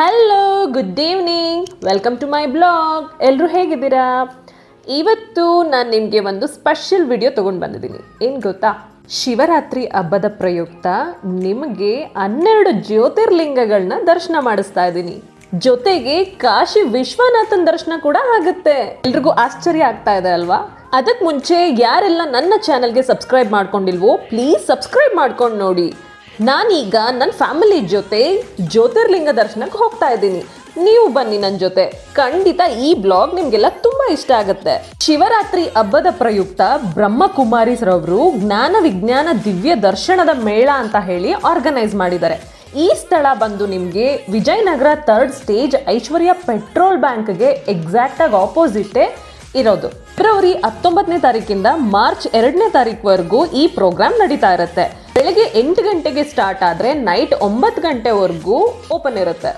Hello good evening welcome to my blog ಎಲ್ಲರೂ ಹೇಗಿದ್ದೀರಾ? ಇವತ್ತು ನಾನು ನಿಮಗೆ ಒಂದು ಸ್ಪೆಷಲ್ ವಿಡಿಯೋ ತೊಗೊಂಡು ಬಂದಿದ್ದೀನಿ. ಏನು ಗೊತ್ತಾ? ಶಿವರಾತ್ರಿ ಹಬ್ಬದ ಪ್ರಯುಕ್ತ ನಿಮಗೆ ಹನ್ನೆರಡು ಜ್ಯೋತಿರ್ಲಿಂಗಗಳನ್ನ ದರ್ಶನ ಮಾಡಿಸ್ತಾ ಇದ್ದೀನಿ. ಜೊತೆಗೆ ಕಾಶಿ ವಿಶ್ವನಾಥನ್ ದರ್ಶನ ಕೂಡ ಆಗುತ್ತೆ. ಎಲ್ರಿಗೂ ಆಶ್ಚರ್ಯ ಆಗ್ತಾ ಇದೆ ಅಲ್ವಾ? ಅದಕ್ಕೆ ಮುಂಚೆ ಯಾರೆಲ್ಲ ನನ್ನ ಚಾನಲ್ಗೆ ಸಬ್ಸ್ಕ್ರೈಬ್ ಮಾಡ್ಕೊಂಡಿಲ್ವೋ ಪ್ಲೀಸ್ ಸಬ್ಸ್ಕ್ರೈಬ್ ಮಾಡ್ಕೊಂಡು ನೋಡಿ. ನಾನೀಗ ನನ್ನ ಫ್ಯಾಮಿಲಿ ಜೊತೆ ಜ್ಯೋತಿರ್ಲಿಂಗ ದರ್ಶನಕ್ಕೆ ಹೋಗ್ತಾ ಇದ್ದೀನಿ. ನೀವು ಬನ್ನಿ ನನ್ನ ಜೊತೆ. ಖಂಡಿತ ಈ ಬ್ಲಾಗ್ ನಿಮ್ಗೆಲ್ಲ ತುಂಬಾ ಇಷ್ಟ ಆಗುತ್ತೆ. ಶಿವರಾತ್ರಿ ಹಬ್ಬದ ಪ್ರಯುಕ್ತ ಬ್ರಹ್ಮಕುಮಾರಿಸ್ರವರು ಜ್ಞಾನ ವಿಜ್ಞಾನ ದಿವ್ಯ ದರ್ಶನದ ಮೇಳ ಅಂತ ಹೇಳಿ ಆರ್ಗನೈಸ್ ಮಾಡಿದ್ದಾರೆ. ಈ ಸ್ಥಳ ಬಂದು ನಿಮಗೆ Vijayanagar third stage Aishwarya petrol ಬ್ಯಾಂಕ್ಗೆ ಎಕ್ಸಾಕ್ಟ್ ಆಗಿ ಆಪೋಸಿಟೇ ಇರೋದು. ಫೆಬ್ರವರಿ ಹತ್ತೊಂಬತ್ತನೇ ತಾರೀಕಿಂದ ಮಾರ್ಚ್ ಎರಡನೇ ತಾರೀಕುವರೆಗೂ ಈ ಪ್ರೋಗ್ರಾಮ್ ನಡೀತಾ ಇರುತ್ತೆ. ಬೆಳಗ್ಗೆ ಎಂಟು ಗಂಟೆಗೆ ಸ್ಟಾರ್ಟ್ ಆದರೆ ನೈಟ್ ಒಂಬತ್ತು ಗಂಟೆವರೆಗೂ ಓಪನ್ ಇರುತ್ತೆ.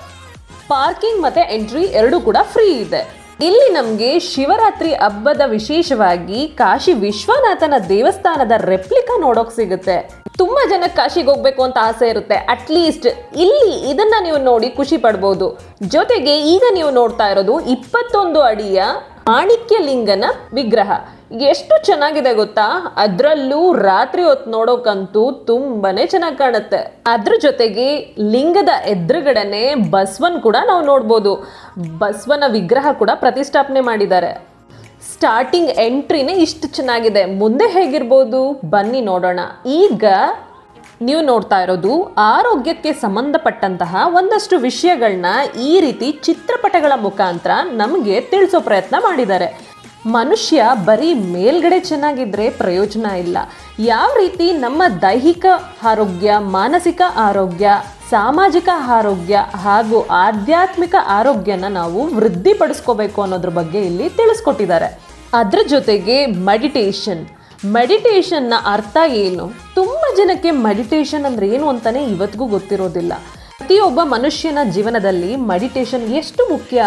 ಪಾರ್ಕಿಂಗ್ ಮತ್ತೆ ಎಂಟ್ರಿ ಎರಡೂ ಕೂಡ ಫ್ರೀ ಇದೆ. ಇಲ್ಲಿ ನಮಗೆ ಶಿವರಾತ್ರಿ ಹಬ್ಬದ ವಿಶೇಷವಾಗಿ ಕಾಶಿ ವಿಶ್ವನಾಥನ ದೇವಸ್ಥಾನದ ರೆಪ್ಲಿಕಾ ನೋಡೋಕೆ ಸಿಗುತ್ತೆ. ತುಂಬಾ ಜನಕ್ಕೆ ಕಾಶಿಗೆ ಹೋಗ್ಬೇಕು ಅಂತ ಆಸೆ ಇರುತ್ತೆ. ಅಟ್ಲೀಸ್ಟ್ ಇಲ್ಲಿ ಇದನ್ನ ನೀವು ನೋಡಿ ಖುಷಿ ಪಡ್ಬೋದು. ಜೊತೆಗೆ ಈಗ ನೀವು ನೋಡ್ತಾ ಇರೋದು ಇಪ್ಪತ್ತೊಂದು ಅಡಿಯ ಮಾಣಿಕ್ಯ ಲಿಂಗನ ವಿಗ್ರಹ. ಎಷ್ಟು ಚೆನ್ನಾಗಿದೆ ಗೊತ್ತಾ? ಅದರಲ್ಲೂ ರಾತ್ರಿ ಹೊತ್ತು ನೋಡೋಕಂತೂ ತುಂಬಾನೇ ಚೆನ್ನಾಗಿ ಕಾಣುತ್ತೆ. ಅದ್ರ ಜೊತೆಗೆ ಲಿಂಗದ ಎದುರುಗಡೆನೆ ಬಸವನ್ ಕೂಡ ನಾವು ನೋಡ್ಬೋದು. ಬಸವನ ವಿಗ್ರಹ ಕೂಡ ಪ್ರತಿಷ್ಠಾಪನೆ ಮಾಡಿದ್ದಾರೆ. ಸ್ಟಾರ್ಟಿಂಗ್ ಎಂಟ್ರಿನೇ ಇಷ್ಟು ಚೆನ್ನಾಗಿದೆ. ಮುಂದೆ ಹೇಗಿರ್ಬೋದು? ಬನ್ನಿ ನೋಡೋಣ. ಈಗ ನೀವು ನೋಡ್ತಾ ಇರೋದು ಆರೋಗ್ಯಕ್ಕೆ ಸಂಬಂಧಪಟ್ಟಂತಹ ಒಂದಷ್ಟು ವಿಷಯಗಳನ್ನ ಈ ರೀತಿ ಚಿತ್ರಪಟಗಳ ಮುಖಾಂತರ ನಮಗೆ ತಿಳಿಸೋ ಪ್ರಯತ್ನ ಮಾಡಿದ್ದಾರೆ. ಮನುಷ್ಯ ಬರೀ ಮೇಲ್ಗಡೆ ಚೆನ್ನಾಗಿದ್ರೆ ಪ್ರಯೋಜನ ಇಲ್ಲ. ಯಾವ ರೀತಿ ನಮ್ಮ ದೈಹಿಕ ಆರೋಗ್ಯ, ಮಾನಸಿಕ ಆರೋಗ್ಯ, ಸಾಮಾಜಿಕ ಆರೋಗ್ಯ ಹಾಗೂ ಆಧ್ಯಾತ್ಮಿಕ ಆರೋಗ್ಯನ ನಾವು ವೃದ್ಧಿಪಡಿಸ್ಕೋಬೇಕು ಅನ್ನೋದ್ರ ಬಗ್ಗೆ ಇಲ್ಲಿ ತಿಳಿಸ್ಕೊಟ್ಟಿದ್ದಾರೆ. ಅದ್ರ ಜೊತೆಗೆ ಮೆಡಿಟೇಷನ್ ಮೆಡಿಟೇಷನ್ನ ಅರ್ಥ ಏನು? ತುಂಬ ಜನಕ್ಕೆ ಮೆಡಿಟೇಷನ್ ಅಂದ್ರೆ ಏನು ಅಂತಾನೆ ಇವತ್ತಿಗೂ ಗೊತ್ತಿರೋದಿಲ್ಲ. ಪ್ರತಿಯೊಬ್ಬ ಮನುಷ್ಯನ ಜೀವನದಲ್ಲಿ ಮೆಡಿಟೇಷನ್ ಎಷ್ಟು ಮುಖ್ಯ?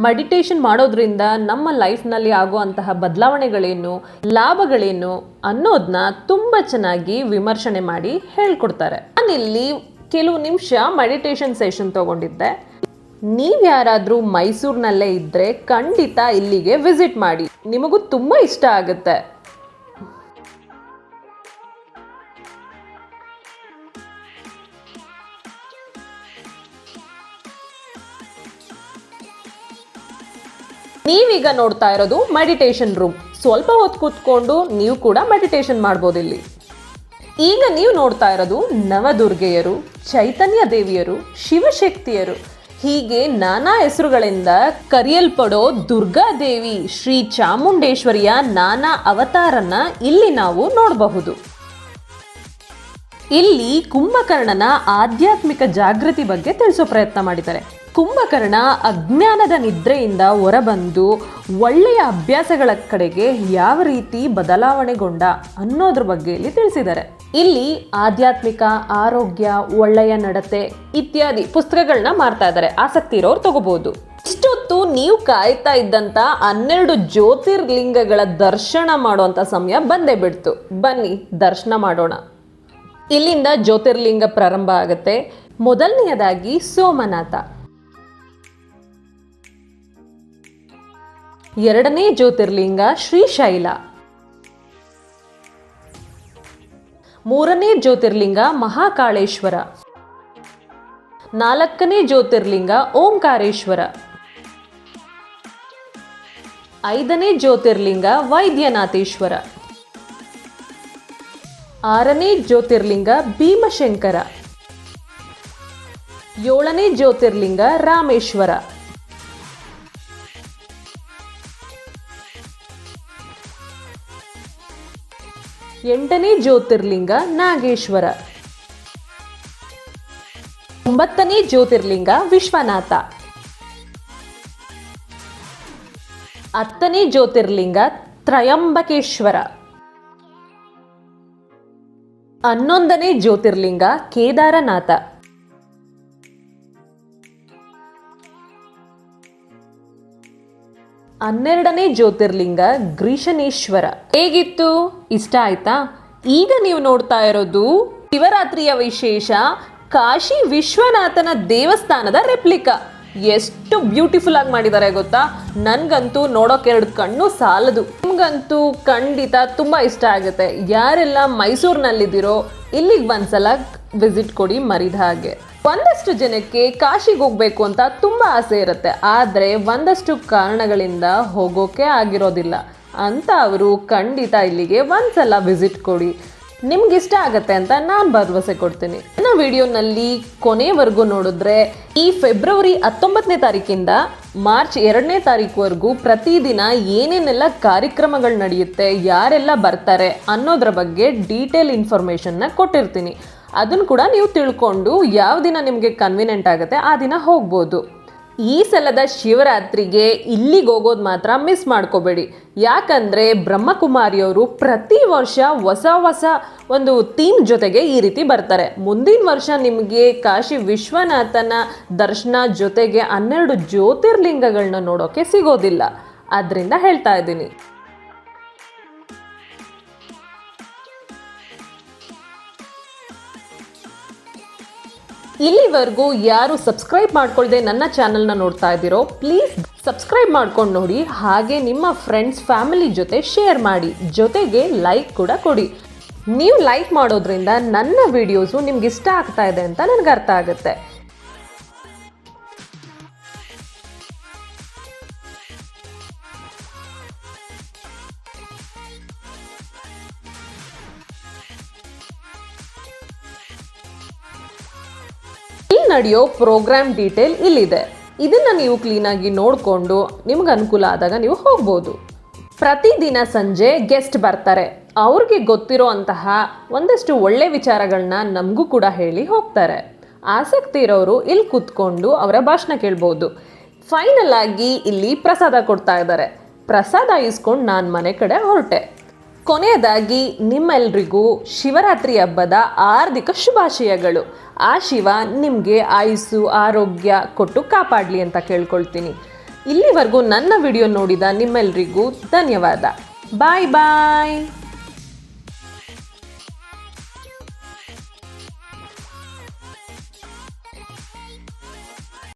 ಮೆಡಿಟೇಷನ್ ಮಾಡೋದ್ರಿಂದ ನಮ್ಮ ಲೈಫ್ನಲ್ಲಿ ಆಗುವಂತಹ ಬದಲಾವಣೆಗಳೇನು, ಲಾಭಗಳೇನು ಅನ್ನೋದನ್ನ ತುಂಬ ಚೆನ್ನಾಗಿ ವಿಮರ್ಶನೆ ಮಾಡಿ ಹೇಳ್ಕೊಡ್ತಾರೆ. ನಾನಿಲ್ಲಿ ಕೆಲವು ನಿಮಿಷ ಮೆಡಿಟೇಷನ್ ಸೆಷನ್ ತಗೊಂಡಿದ್ದೆ. ನೀವು ಯಾರಾದರೂ ಮೈಸೂರಿನಲ್ಲೇ ಇದ್ದರೆ ಖಂಡಿತ ಇಲ್ಲಿಗೆ ವಿಸಿಟ್ ಮಾಡಿ. ನಿಮಗೂ ತುಂಬ ಇಷ್ಟ ಆಗುತ್ತೆ. ನೀವೀಗ ನೋಡ್ತಾ ಇರೋದು ಮೆಡಿಟೇಷನ್ ರೂಮ್ ಸ್ವಲ್ಪ ಹೊತ್ತು ಕೂತ್ಕೊಂಡು ನೀವು ಕೂಡ ಮೆಡಿಟೇಷನ್ ಮಾಡ್ಬೋದು ಇಲ್ಲಿ. ಈಗ ನೀವು ನೋಡ್ತಾ ಇರೋದು ನವದುರ್ಗೆಯರು, ಚೈತನ್ಯ ದೇವಿಯರು, ಶಿವಶಕ್ತಿಯರು. ಹೀಗೆ ನಾನಾ ಹೆಸರುಗಳಿಂದ ಕರೆಯಲ್ಪಡೋ ದುರ್ಗಾ ದೇವಿ, ಶ್ರೀ ಚಾಮುಂಡೇಶ್ವರಿಯ ನಾನಾ ಅವತಾರನ್ನ ಇಲ್ಲಿ ನಾವು ನೋಡಬಹುದು. ಇಲ್ಲಿ ಕುಂಭಕರ್ಣನ ಆಧ್ಯಾತ್ಮಿಕ ಜಾಗೃತಿ ಬಗ್ಗೆ ತಿಳಿಸೋ ಪ್ರಯತ್ನ ಮಾಡಿದ್ದಾರೆ. ಕುಂಭಕರ್ಣ ಅಜ್ಞಾನದ ನಿದ್ರೆಯಿಂದ ಹೊರಬಂದು ಒಳ್ಳೆಯ ಅಭ್ಯಾಸಗಳ ಕಡೆಗೆ ಯಾವ ರೀತಿ ಬದಲಾವಣೆಗೊಂಡ ಅನ್ನೋದ್ರ ಬಗ್ಗೆ ಇಲ್ಲಿ ತಿಳಿಸಿದ್ದಾರೆ. ಇಲ್ಲಿ ಆಧ್ಯಾತ್ಮಿಕ, ಆರೋಗ್ಯ, ಒಳ್ಳೆಯ ನಡತೆ ಇತ್ಯಾದಿ ಪುಸ್ತಕಗಳನ್ನ ಮಾರ್ತಾ ಇದ್ದಾರೆ. ಆಸಕ್ತಿ ಇರೋರು ತಗೋಬಹುದು ಇಷ್ಟೊತ್ತು ನೀವು ಕಾಯ್ತಾ ಇದ್ದಂತ ಹನ್ನೆರಡು ಜ್ಯೋತಿರ್ಲಿಂಗಗಳ ದರ್ಶನ ಮಾಡುವಂತ ಸಮಯ ಬಂದೇ ಬಿಡ್ತು. ಬನ್ನಿ, ದರ್ಶನ ಮಾಡೋಣ. ಇಲ್ಲಿಂದ ಜ್ಯೋತಿರ್ಲಿಂಗ ಪ್ರಾರಂಭ ಆಗುತ್ತೆ. ಮೊದಲನೆಯದಾಗಿ ಸೋಮನಾಥ. ಎರಡನೇ ಜ್ಯೋತಿರ್ಲಿಂಗ ಶ್ರೀಶೈಲ. ಮೂರನೇ ಜ್ಯೋತಿರ್ಲಿಂಗ ಮಹಾಕಾಳೇಶ್ವರ. ನಾಲ್ಕನೇ ಜ್ಯೋತಿರ್ಲಿಂಗ ಓಂಕಾರೇಶ್ವರ. ಐದನೇ ಜ್ಯೋತಿರ್ಲಿಂಗ ವೈದ್ಯನಾಥೇಶ್ವರ. ಆರನೇ ಜ್ಯೋತಿರ್ಲಿಂಗ ಭೀಮಶಂಕರ. ಏಳನೇ ಜ್ಯೋತಿರ್ಲಿಂಗ ರಾಮೇಶ್ವರ. ಎಂಟನೇ ಜ್ಯೋತಿರ್ಲಿಂಗ ನಾಗೇಶ್ವರ. ಒಂಬತ್ತನೇ ಜ್ಯೋತಿರ್ಲಿಂಗ ವಿಶ್ವನಾಥ. ಹತ್ತನೇ ಜ್ಯೋತಿರ್ಲಿಂಗ ತ್ರಯಂಬಕೇಶ್ವರ. ಹನ್ನೊಂದನೇ ಜ್ಯೋತಿರ್ಲಿಂಗ ಕೇದಾರನಾಥ. ಹನ್ನೆರಡನೇ ಜ್ಯೋತಿರ್ಲಿಂಗ ಗ್ರೀಶನೇಶ್ವರ ಹೇಗಿತ್ತು? ಇಷ್ಟ ಆಯ್ತಾ? ಈಗ ನೀವು ನೋಡ್ತಾ ಇರೋದು ಶಿವರಾತ್ರಿಯ ವಿಶೇಷ ಕಾಶಿ ವಿಶ್ವನಾಥನ ದೇವಸ್ಥಾನದ ರೆಪ್ಲಿಕಾ. ಎಷ್ಟು ಬ್ಯೂಟಿಫುಲ್ ಆಗಿ ಮಾಡಿದ್ದಾರೆ ಗೊತ್ತಾ? ನನಗಂತೂ ನೋಡೋಕೆ ಎರಡು ಕಣ್ಣು ಸಾಲದು. ನಿಮ್ಗಂತೂ ಖಂಡಿತ ತುಂಬ ಇಷ್ಟ ಆಗುತ್ತೆ. ಯಾರೆಲ್ಲ ಮೈಸೂರಿನಲ್ಲಿದ್ದೀರೋ, ಇಲ್ಲಿಗೆ ಒಂದ್ಸಲ ವಿಸಿಟ್ ಕೊಡಿ ಮರಿದ ಹಾಗೆ. ಒಂದಷ್ಟು ಜನಕ್ಕೆ ಕಾಶಿಗೆ ಹೋಗ್ಬೇಕು ಅಂತ ತುಂಬ ಆಸೆ ಇರುತ್ತೆ. ಆದರೆ ಒಂದಷ್ಟು ಕಾರಣಗಳಿಂದ ಹೋಗೋಕೆ ಆಗಿರೋದಿಲ್ಲ. ಅಂತ ಅವರು ಖಂಡಿತ ಇಲ್ಲಿಗೆ ಒಂದ್ಸಲ ವಿಸಿಟ್ ಕೊಡಿ. ನಿಮ್ಗೆ ಇಷ್ಟ ಆಗತ್ತೆ ಅಂತ ನಾನು ಭರವಸೆ ಕೊಡ್ತೀನಿ. ವಿಡಿಯೋನಲ್ಲಿ ಕೊನೆವರೆಗೂ ನೋಡಿದ್ರೆ, ಈ ಫೆಬ್ರವರಿ ಹತ್ತೊಂಬತ್ತನೇ ತಾರೀಕಿಂದ ಮಾರ್ಚ್ ಎರಡನೇ ತಾರೀಕುವರೆಗೂ ಪ್ರತಿದಿನ ಏನೇನೆಲ್ಲ ಕಾರ್ಯಕ್ರಮಗಳು ನಡೆಯುತ್ತೆ, ಯಾರೆಲ್ಲ ಬರ್ತಾರೆ ಅನ್ನೋದ್ರ ಬಗ್ಗೆ ಡೀಟೇಲ್ ಇನ್ಫಾರ್ಮೇಷನ್ನ ಕೊಟ್ಟಿರ್ತೀನಿ. ಅದನ್ನು ಕೂಡ ನೀವು ತಿಳ್ಕೊಂಡು ಯಾವ ದಿನ ನಿಮಗೆ ಕನ್ವಿನೆಂಟ್ ಆಗುತ್ತೆ ಆ ದಿನ ಹೋಗ್ಬೋದು. ಈ ಸಲದ ಶಿವರಾತ್ರಿಗೆ ಇಲ್ಲಿಗೆ ಹೋಗೋದು ಮಾತ್ರ ಮಿಸ್ ಮಾಡ್ಕೋಬೇಡಿ. ಯಾಕಂದರೆ ಬ್ರಹ್ಮಕುಮಾರಿಯವರು ಪ್ರತಿ ವರ್ಷ ಹೊಸ ಹೊಸ ಒಂದು ಥೀಮ್ ಜೊತೆಗೆ ಈ ರೀತಿ ಬರ್ತಾರೆ. ಮುಂದಿನ ವರ್ಷ ನಿಮಗೆ ಕಾಶಿ ವಿಶ್ವನಾಥನ ದರ್ಶನ ಜೊತೆಗೆ ಹನ್ನೆರಡು ಜ್ಯೋತಿರ್ಲಿಂಗಗಳನ್ನ ನೋಡೋಕ್ಕೆ ಸಿಗೋದಿಲ್ಲ. ಆದ್ದರಿಂದ ಹೇಳ್ತಾ ಇದ್ದೀನಿ. ಇಲ್ಲಿವರೆಗೂ ಯಾರು ಸಬ್ಸ್ಕ್ರೈಬ್ ಮಾಡ್ಕೊಳ್ಳದೆ ನನ್ನ ಚಾನಲ್ನ ನೋಡ್ತಾ ಇದ್ದೀರೋ ಪ್ಲೀಸ್ ಸಬ್ಸ್ಕ್ರೈಬ್ ಮಾಡ್ಕೊಂಡು ನೋಡಿ, ಹಾಗೆ ನಿಮ್ಮ ಫ್ರೆಂಡ್ಸ್ ಫ್ಯಾಮಿಲಿ ಜೊತೆ ಶೇರ್ ಮಾಡಿ, ಜೊತೆಗೆ ಲೈಕ್ ಕೂಡ ಕೊಡಿ. ನೀವು ಲೈಕ್ ಮಾಡೋದ್ರಿಂದ ನನ್ನ ವಿಡಿಯೋಸು ನಿಮ್ಗೆ ಇಷ್ಟ ಆಗ್ತಾ ಇದೆ ಅಂತ ನನಗೆ ಅರ್ಥ ಆಗುತ್ತೆ. ನಡೆಯೋ ಪ್ರೋಗ್ರಾಮ್ ಡೀಟೇಲ್ ಇಲ್ಲಿದೆ. ಇದನ್ನ ನೀವು ಕ್ಲೀನಾಗಿ ನೋಡಿಕೊಂಡು ನಿಮ್ಗೆ ಅನುಕೂಲ ಆದಾಗ ನೀವು ಹೋಗ್ಬೋದು. ಪ್ರತಿದಿನ ಸಂಜೆ ಗೆಸ್ಟ್ ಬರ್ತಾರೆ. ಅವ್ರಿಗೆ ಗೊತ್ತಿರೋ ಅಂತಹ ಒಂದಷ್ಟು ಒಳ್ಳೆ ವಿಚಾರಗಳನ್ನ ನಮಗೂ ಕೂಡ ಹೇಳಿ ಹೋಗ್ತಾರೆ. ಆಸಕ್ತಿ ಇರೋರು ಇಲ್ಲಿ ಕೂತ್ಕೊಂಡು ಅವರ ಭಾಷಣ ಕೇಳ್ಬೋದು. ಫೈನಲ್ ಆಗಿ ಇಲ್ಲಿ ಪ್ರಸಾದ ಕೊಡ್ತಾ ಇದ್ದಾರೆ. ಪ್ರಸಾದ ಇಸ್ಕೊಂಡು ನಾನು ಮನೆ ಕಡೆ ಹೊರಟೆ. ಕೊನೆಯದಾಗಿ ನಿಮ್ಮೆಲ್ರಿಗೂ ಶಿವರಾತ್ರಿ ಹಬ್ಬದ ಹಾರ್ದಿಕ ಶುಭಾಶಯಗಳು. ಆ ಶಿವ ನಿಮಗೆ ಆಯುಸ್ಸು, ಆರೋಗ್ಯ ಕೊಟ್ಟು ಕಾಪಾಡಲಿ ಅಂತ ಕೇಳ್ಕೊಳ್ತೀನಿ. ಇಲ್ಲಿವರೆಗೂ ನನ್ನ ವಿಡಿಯೋ ನೋಡಿದ ನಿಮ್ಮೆಲ್ರಿಗೂ ಧನ್ಯವಾದ. ಬಾಯ್ ಬಾಯ್.